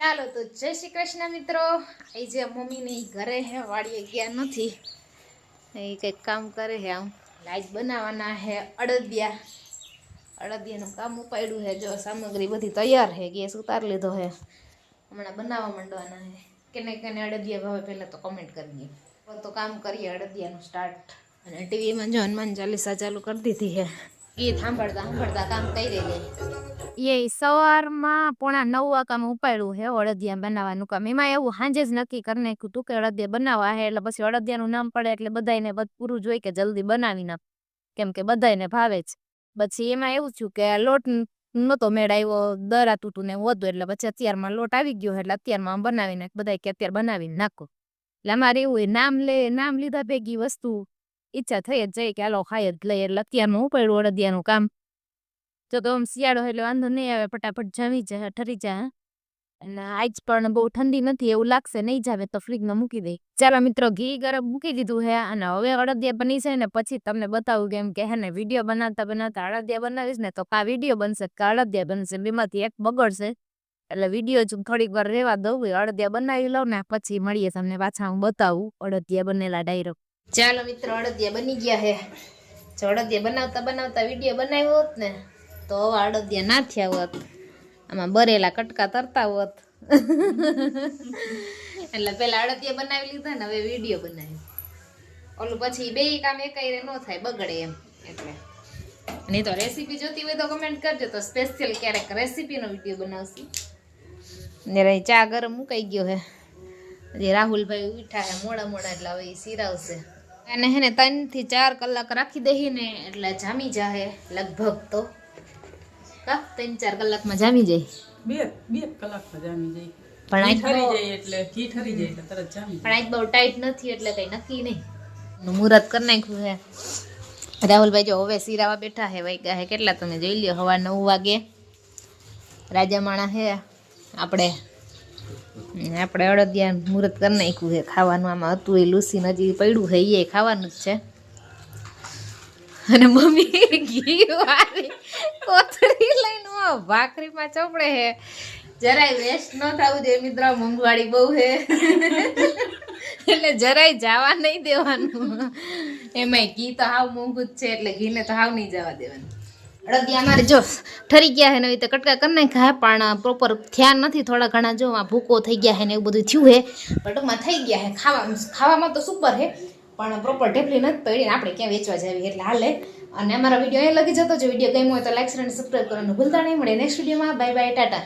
ચાલો તો જય શ્રી કૃષ્ણ મિત્રો. એ જે મમ્મીને ઘરે હે, વાડીએ ગયા નથી. એ કંઈક કામ કરે હે આમ. લાઈટ બનાવવાના હે અડદિયા. અડદિયાનું કામ ઉપાડ્યું હે, જો સામગ્રી બધી તૈયાર હે, ગેસ ઉતારી લીધો હે. હમણાં બનાવવા માંડવાના હે. કેને કેને અડદિયા ભાવે પહેલાં તો કમેન્ટ દઈએ. તો કામ કરીએ અડદિયાનું સ્ટાર્ટ અને ટીવીમાં જો હનુમાન ચાલીસા ચાલુ કરી દીધી હે. ગીત સાંભળતા સાંભળતા કામ કરી રહી એ સવારમાં પોણા નવ વાગ્યામાં ઉપાડ્યું હે અડદિયા બનાવવાનું કામ. એમાં એવું સાંજે જ નક્કી કરી નાખ્યું તું કે અડદિયા બનાવવા હે એટલે પછી અડદિયાનું નામ પડે એટલે બધાયને બધ, પૂરું જોઈ કે જલ્દી બનાવી નાખ. કેમ કે બધાયને ભાવે જ. પછી એમાં એવું થયું કે લોટ નતો આવ્યો દરા તૂટું ને વધુ એટલે પછી અત્યારમાં લોટ આવી ગયો એટલે અત્યારમાં બનાવી નાખ, બધાય કે અત્યારે બનાવીને નાખો. એટલે અમારે એવું નામ લે, નામ લીધા ભેગી વસ્તુ ઈચ્છા થઈ જ જાય કે હાલો ખાઈ જ લઈએ એટલે અત્યારમાં ઉપાડ્યું અડદિયાનું કામ. જો તો આમ શિયાળો એટલે વાંધો નહીં આવે, ફટાફટ જમી જાય, ઠરી જાય અને આજ પણ બહુ ઠંડી નથી, એવું લાગશે, નહીં જાવે તો ફ્રીજમાં મૂકી દઈ ચાલો મિત્રો, ઘી ગરમ મૂકી દીધું હે, અને હવે અડદિયા બની છે ને, પછી તમને બતાવું કેમ કે હે વીડિયો બનાવતા બનાવતા અડદિયા બનાવીશ ને, તો કા વીડિયો બનશે કા અડદિયા બનશે બેમાંથી એક બગડશે એટલે વીડિયો જ થોડીક વાર રહેવા દઉં અડદિયા બનાવી લઉં ને પછી મળીએ તમને પાછા, હું બતાવું અડદિયા બનેલા ડાયરો. ચાલો મિત્રો, અડદિયા બની ગયા હે. જો અડદિયા બનાવતા બનાવતા વીડિયો બનાવ્યો ને તો હવે અડદિયા ના થયા હોત. આમાં બરેલા કટકા તરતા હોત. એટલે પેલા અડદિયા બનાવી લીધા ને હવે વીડિયો બનાવ્યો ઓલું પછી બે કામ એકાઈ ન થાય, બગડે એમ. એટલે. નહીં તો રેસીપી જોતી હોય તો કમેન્ટ કરજો. તો સ્પેશિયલ ક્યારેક રેસીપીનો વીડિયો બનાવશું. ને રહી ચા ગરમ મુકાઈ ગયો હે. હજી રાહુલભાઈ ઉઠા હે મોડા મોડા, એટલે હવે એ સિરાવશે. અને હે ને ત્રણથી ચાર કલાક રાખી દઈએ ને, એટલે જામી જાહે લગભગ તો. કા? ત્રણ ચાર કલાકમાં જામી જાય? બે બે કલાકમાં જામી જાય. પણ આજ ઠરી બહુ- જાય એટલે ઘી ઠરી જાય એટલે તરત જામી પણ આજ બહુ ટાઈટ નથી એટલે કઈ નક્કી નહીં. મુહૂર્ત કરી નાખ્યું હે રાહુલભાઈ જો હવે સિરાવા બેઠા હે વાગ્યા હે કેટલા તમે જોઈ લ્યો હવા નવ વાગે. રાજા માણા હે આપણે આપણે અડદિયા મુહૂર્ત કરી નાખ્યું છે. ખાવાનું આમાં હતું એ લુસી હજી પડ્યું છે એ ખાવાનું જ છે. અને મમ્મી ઘી વાળી કોથળી લઈને ભાખરીમાં ચોપડે હે. જરાય વેસ્ટ ન થવું જોઈએ મિત્ર મોંઘવાળી બહુ હે. એટલે જરાય જવા નહીં દેવાનું. એમાંય ઘી તો હાવ મોંઘું જ છે, એટલે ઘીને તો હાવ નહીં જવા દેવાનું. અડદિયા અમારે જો ઠરી ગયા હે ને રીતે કટકા કરી નાખ્યા પણ પ્રોપર થયા નથી, થોડા ઘણા જો ભૂકો થઈ ગયા હે ને, એવું બધું થયું હે. પણ ટૂંકમાં થઈ ગયા હે, ખાવા ખાવામાં તો સુપર હે. પણ પ્રોપર ઢેફલી નથી પડી ને આપણે ક્યાં વેચવા જાવી એટલે હાલે. અને અમારા વીડિયો એ લગી જતો જો વીડિયો ગમ્યો હોય તો લાઈક અને સબસ્ક્રાઈબ કરવાનું ભૂલતા નહીં. મળે નેક્સ્ટ વિડીયોમાં બાય બાય ટાટા